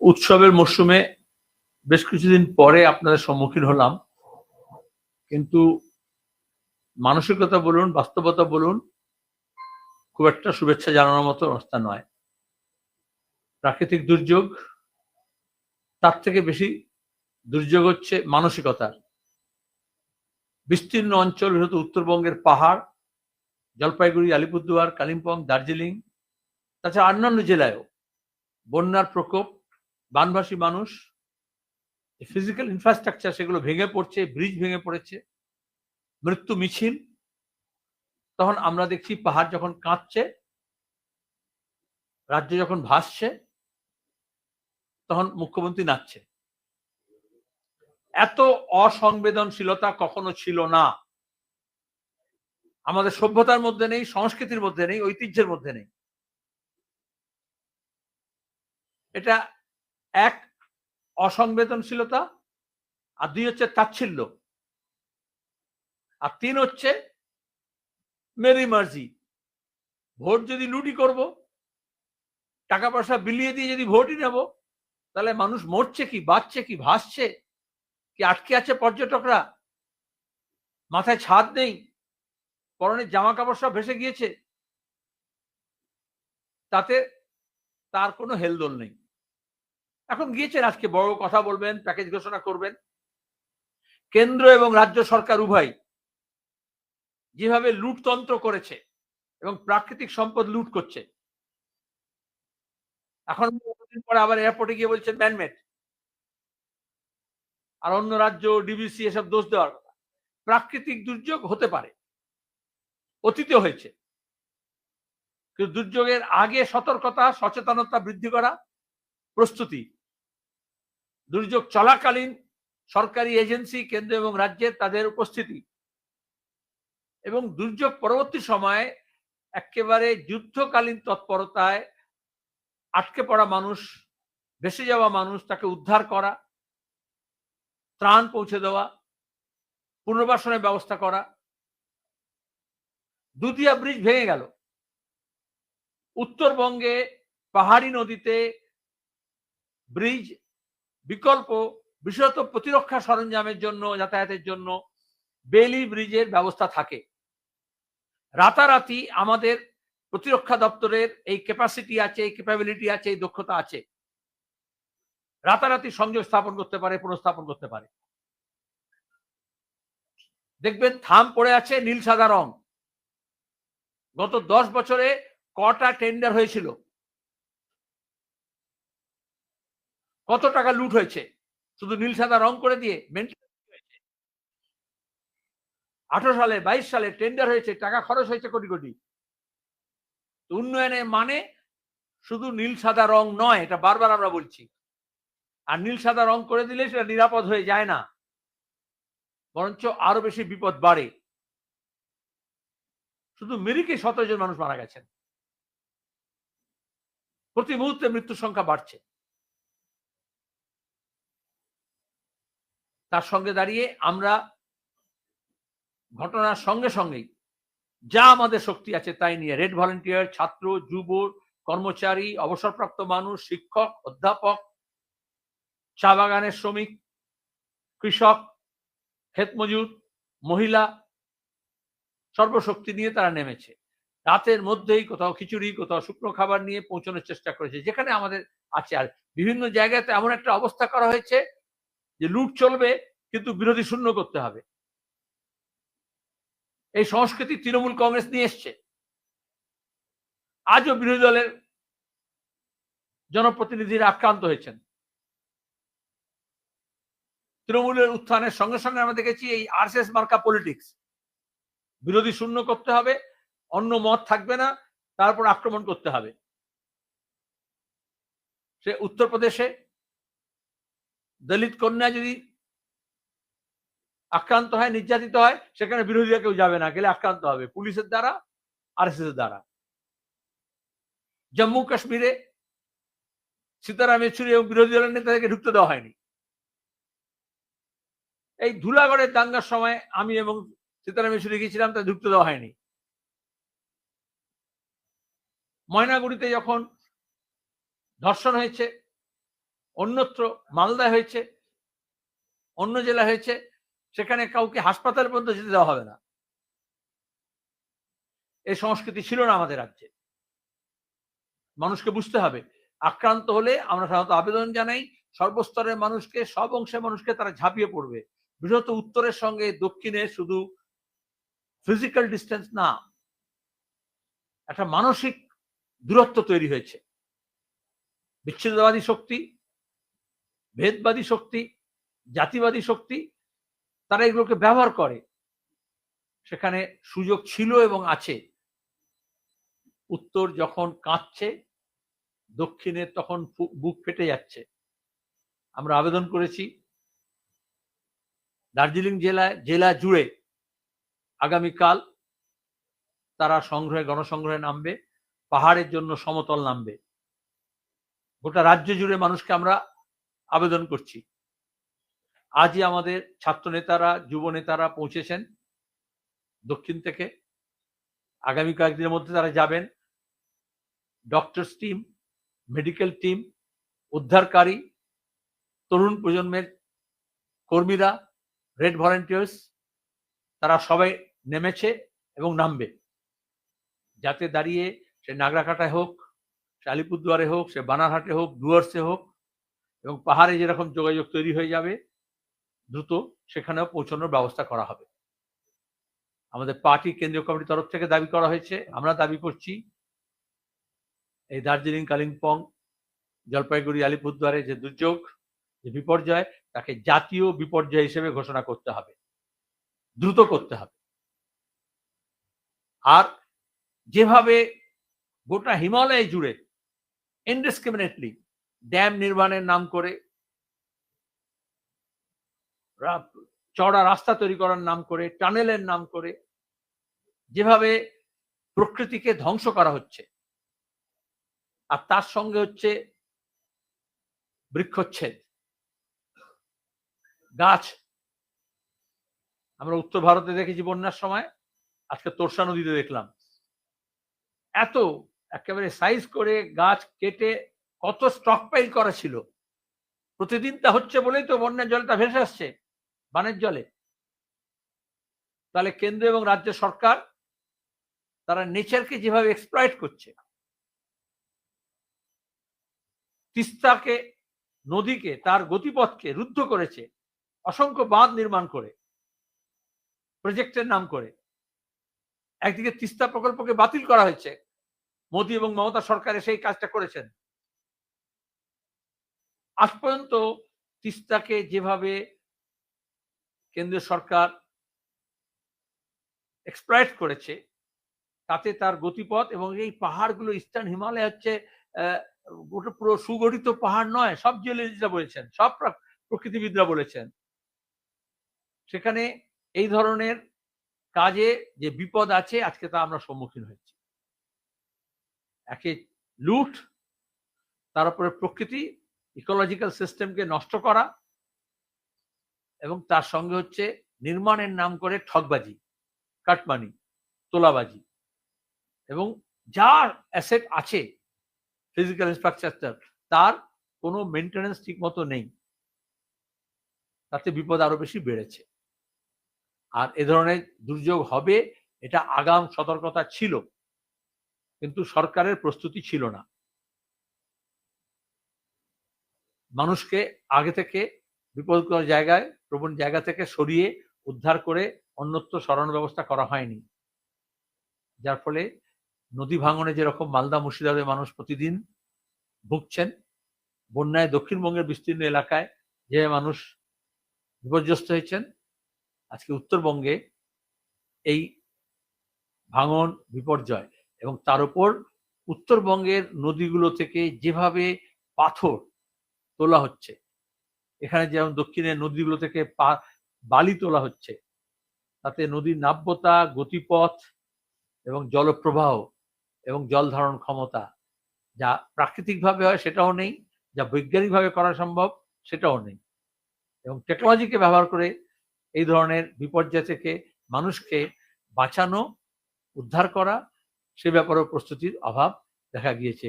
উৎসবের মরশুমে বেশ কিছুদিন পরে আপনাদের সম্মুখীন হলাম। কিন্তু মানসিকতা বলুন, বাস্তবতা বলুন, খুব একটা শুভেচ্ছা জানানোর মতো অবস্থা নয়। প্রাকৃতিক দুর্যোগ, তার থেকে বেশি দুর্যোগ হচ্ছে মানসিকতার। বিস্তীর্ণ অঞ্চল বৃহৎ উত্তরবঙ্গের পাহাড়, জলপাইগুড়ি, আলিপুরদুয়ার, কালিম্পং, দার্জিলিং, তাছাড়া অন্যান্য জেলায়ও বন্যার প্রকোপ বানভাসী মানুষ ফিজিক্যাল ইনফ্রাস্ট্রাকচার সেগুলো ভেঙে পড়ছে ব্রিজ ভেঙে পড়েছে, মৃত্যু মিছিল, তখন আমরা দেখছি পাহাড় যখন কাঁপছে, রাজ্য যখন ভাসছে, তখন মুখ্যমন্ত্রী নাচছে। এত অসংবেদনশীলতা কখনো ছিল না। আমাদের সভ্যতার মধ্যে নেই, সংস্কৃতির মধ্যে নেই, ঐতিহ্যের মধ্যে নেই। এটা এক, অসংবেদনশীলতা, আর দুই হচ্ছে তাচ্ছিল্য। আর তিন হচ্ছে মেরি মার্জি। ভোট যদি লুটি করব, টাকা পয়সা বিলিয়ে দিয়ে যদি ভোটই নেব, তাহলে মানুষ মরছে কি, বাঁচছে কি, ভাসছে? কি আটকে আছে পর্যটকরা? মাথায় ছাদ নেই? পরনে জামা কাপড় সব ভেসে গিয়েছে? তাতে তার কোনো হেলদোল নেই। এখন গিয়েছেন আজকে বড় কথা বলবেন, প্যাকেজ ঘোষণা করবেন। কেন্দ্র এবং রাজ্য সরকার উভয় যেভাবে লুটতন্ত্র করেছে এবং প্রাকৃতিক সম্পদ লুট করছে। এখন পরে আবার এয়ারপোর্টে গিয়ে বলছেন ম্যানমেড। আর অন্য রাজ্য, ডিবিসি এসব দোষ দেওয়ার কথা। প্রাকৃতিক দুর্যোগ হতে পারে অতীতে হয়েছে। কিন্তু দুর্যোগের আগে সতর্কতা, সচেতনতা বৃদ্ধি করা প্রস্তুতি দুর্যোগ চলাকালীন সরকারি এজেন্সি, কেন্দ্র এবং রাজ্যের তাদের উপস্থিতি। এবং দুর্যোগ পরবর্তী সময়ে একেবারে যুদ্ধকালীন তৎপরতায় আটকে পড়া মানুষ, ভেসে যাওয়া মানুষ, তাকে উদ্ধার করা, ত্রাণ পৌঁছে দেওয়া, পুনর্বাসনের ব্যবস্থা করা। দুধিয়া ব্রিজ ভেঙে গেল। উত্তরবঙ্গে পাহাড়ি নদীতে ব্রিজ বিকল্প বিশেষত প্রতিরক্ষা সরঞ্জামের জন্য, যাতায়াতের জন্য বেলি ব্রিজের ব্যবস্থা থাকে। রাতারাতি আমাদের প্রতিরক্ষা দপ্তরের এই ক্যাপাসিটি আছে এই ক্যাপাবিলিটি আছে, এই দক্ষতা আছে। রাতারাতি সংযোগ স্থাপন করতে পারে, পুনঃস্থাপন করতে পারে। দেখবেন থাম পড়ে আছে নীল সাদা রং। গত দশ বছরে কটা টেন্ডার হয়েছিল? কত টাকা লুট হয়েছে? শুধু নীল সাদা রং করে দিয়ে আঠারো সালে, বাইশ সালে টেন্ডার হয়েছে, টাকা খরচ হয়েছে কোটি কোটি। উন্নয়নের মানে শুধু নীল সাদা রং নয়, এটা বারবার আমরা বলছি। আর নীল সাদা রং করে দিলে সেটা নিরাপদ হয়ে যায় না। বরঞ্চ আরও বেশি বিপদ বাড়ে। শুধু মেরিকে সতেরো জন মানুষ মারা গেছেন। প্রতি মুহূর্তে মৃত্যুর সংখ্যা বাড়ছে। তার সঙ্গে দাঁড়িয়ে আমরা ঘটনার সঙ্গে সঙ্গেই যা আমাদের শক্তি আছে তাই নিয়ে রেড ভলেন্টিয়ার, ছাত্র যুব কর্মচারী, অবসরপ্রাপ্ত মানুষ, শিক্ষক, অধ্যাপক, চা বাগানের শ্রমিক, কৃষক, ক্ষেত মজুর, মহিলা সর্বশক্তি নিয়ে তারা নেমেছে। রাতের মধ্যেই কোথাও খিচুড়ি, কোথাও শুকনো খাবার নিয়ে পৌঁছানোর চেষ্টা করেছে। যেখানে আমাদের আছে। আর বিভিন্ন জায়গাতে এমন একটা অবস্থা করা হয়েছে যে লুট চলবে, কিন্তু বিরোধী শূন্য করতে হবে। এই সংস্কৃতি তৃণমূল কংগ্রেস নিয়ে এসছে। আজও বিরোধী দলের জনপ্রতিনিধিরা আক্রান্ত হয়েছেন। তৃণমূলের উত্থানের সঙ্গে সঙ্গে আমরা দেখেছি এই আরএসএস মার্কা পলিটিক্স। বিরোধী শূন্য করতে হবে, অন্য মত থাকবে না তারপর আক্রমণ করতে হবে। সে উত্তরপ্রদেশে দলিত কন্যা যদি আক্রান্ত হয়, নির্যাতিত হয়, সেখানে বিরোধীরা কেউ যাবে না। গেলে আক্রান্ত হবে। পুলিশের দ্বারা আর এস দ্বারা। জম্মু কাশ্মীরে সীতারাম ইয়েচুরি এবং বিরোধী দলের নেতাদেরকে ঢুকতে দেওয়া হয়নি। এই ধুলাগড়ের দাঙ্গার সময় আমি এবং সীতারাম ইয়েচুরি গিয়েছিলাম তা ঢুকতে দেওয়া হয়নি। ময়নাগুড়িতে যখন ধর্ষণ হয়েছে অন্যত্র মালদায় হয়েছে, অন্য জেলা হয়েছে, সেখানে কাউকে হাসপাতাল পর্যন্ত যেতে দেওয়া হবে না। এই সংস্কৃতি ছিল না আমাদের রাজ্যে। মানুষকে বুঝতে হবে, আক্রান্ত হলে আমরা সাধারণত আবেদন জানাই, সর্বস্তরের মানুষকে, সব অংশের মানুষকে তারা ঝাঁপিয়ে পড়বে। বিশেষত উত্তরের সঙ্গে দক্ষিণে শুধু ফিজিক্যাল ডিস্টেন্স না, একটা মানসিক দূরত্ব তৈরি হয়েছে। বিচ্ছিন্নতাবাদী শক্তি ভেদবাদী শক্তি, জাতিবাদী শক্তি, তারা এগুলোকে ব্যবহার করে। সেখানে সুযোগ ছিল এবং আছে। উত্তর যখন কাঁদছে দক্ষিণে তখন বুক ফেটে যাচ্ছে। আমরা আবেদন করেছি, দার্জিলিং জেলায় জেলা জুড়ে আগামীকাল তারা সংগ্রহে, গণসংগ্রহে নামবে, পাহাড়ের জন্য সমতল নামবে। গোটা রাজ্য জুড়ে মানুষকে আমরা আবেদন করছি। আজই আমাদের ছাত্র নেতারা যুব নেতারা পৌঁছেছেন। দক্ষিণ থেকে আগামী কয়েকদিনের মধ্যে তারা যাবেন। ডক্টরস টিম মেডিকেল টিম উদ্ধারকারী, তরুণ প্রজন্মের কর্মীরা রেড ভলেন্টিয়ার্স তারা সবাই নেমেছে এবং নামবে। যাতে দাঁড়িয়ে সে নাগরাকাটায় হোক, সে আলিপুরদুয়ারে হোক, সে বানারহাটে হোক, ডুয়ার্সে হোক এবং পাহাড়ে যেরকম যোগাযোগ তৈরি হয়ে যাবে, দ্রুত সেখানেও পৌঁছানোর ব্যবস্থা করা হবে। আমাদের পার্টি কেন্দ্রীয় কমিটির তরফ থেকে দাবি করা হয়েছে, আমরা দাবি করছি এই দার্জিলিং, কালিম্পং, জলপাইগুড়ি, আলিপুরদুয়ারে যে দুর্যোগ, যে বিপর্যয়, তাকে জাতীয় বিপর্যয় হিসেবে ঘোষণা করতে হবে। দ্রুত করতে হবে। আর যেভাবে গোটা হিমালয় জুড়ে ইনডিসক্রিমিনেটলি ড্যাম নির্মাণের নাম করে চওড়া রাস্তা তৈরি করার নাম করে, টানেলের নাম করে, যেভাবে প্রকৃতিকে ধ্বংস করা হচ্ছে। আর তার সঙ্গে হচ্ছে বৃক্ষচ্ছেদ। গাছ, আমরা উত্তর ভারতে দেখেছি বন্যার সময়, আজকে তোরসা নদীতে দেখলাম। এত, একেবারে সাইজ করে গাছ কেটে কত স্টক পাইল করা ছিল? প্রতিদিন তা হচ্ছে বলেই তো বন্যার জলটা ভেসে আসছে, বানের জলে। তাহলে কেন্দ্র এবং রাজ্য সরকার, তারা নেচারকে যেভাবে এক্সপ্লয়েট করছে, তিস্তাকে, নদীকে, তার গতিপথকে রুদ্ধ করেছে, অসংখ্য বাঁধ নির্মাণ করে প্রজেক্টের নাম করে। একদিকে তিস্তা প্রকল্পকে বাতিল করা হয়েছে, মোদী এবং মমতা সরকারে সেই কাজটা করেছেন। আজ পর্যন্ত তিস্তাকে যেভাবে কেন্দ্রীয় সরকার এক্সপ্লয়েট করেছে, তাতে তার গতিপথ এবং এই পাহাড়গুলো ইস্টার্ন হিমালয় হচ্ছে পুরো সুগঠিত পাহাড় নয়, সব জিওলজিস্টরা বলেছেন, সব প্রকৃতিবিদরা বলেছেন। সেখানে এই ধরনের কাজে যে বিপদ আছে, আজকে তা আমরা সম্মুখীন হয়েছি। একে লুট, তার উপরে প্রকৃতি ইকোলজিক্যাল সিস্টেমকে নষ্ট করা এবং তার সঙ্গে হচ্ছে নির্মাণের নাম করে ঠকবাজি কাটমানি, তোলাবাজি এবং যা অ্যাসেট আছে ফিজিক্যাল ইনফ্রাস্ট্রাকচার তার কোনো মেনটেন্যান্স ঠিক মতো নেই। তাতে বিপদ আরও বেশি বেড়েছে। আর এ ধরনের দুর্যোগ হবে, এটা আগাম সতর্কতা ছিল, কিন্তু সরকারের প্রস্তুতি ছিল না। মানুষকে আগে থেকে বিপদকর জায়গায়, প্রবণ জায়গা থেকে সরিয়ে উদ্ধার করে অন্যত্র সরানোর ব্যবস্থা করা হয়নি। যার ফলে নদী ভাঙনে যেরকম মালদা মুর্শিদাবাদের মানুষ প্রতিদিন ভুগছেন, বন্যায় দক্ষিণবঙ্গের বিস্তীর্ণ এলাকায় যে মানুষ বিপর্যস্ত হয়েছেন, আজকে উত্তরবঙ্গে এই ভাঙন বিপর্যয় এবং তার উপর উত্তরবঙ্গের নদীগুলো থেকে যেভাবে পাথর তোলা হচ্ছে। এখানে যেমন দক্ষিণের নদীগুলো থেকে বালি তোলা হচ্ছে, তাতে নদীর নাব্যতা, গতিপথ এবং জলপ্রবাহ এবং জল ধারণ ক্ষমতা যা প্রাকৃতিকভাবে হয় সেটাও নেই, যা বৈজ্ঞানিকভাবে করা সম্ভব সেটাও নেই এবং টেকনোলজিকে ব্যবহার করে এই ধরনের বিপর্যয় থেকে মানুষকে বাঁচানো, উদ্ধার করা সে ব্যাপারেও প্রস্তুতির অভাব দেখা গিয়েছে।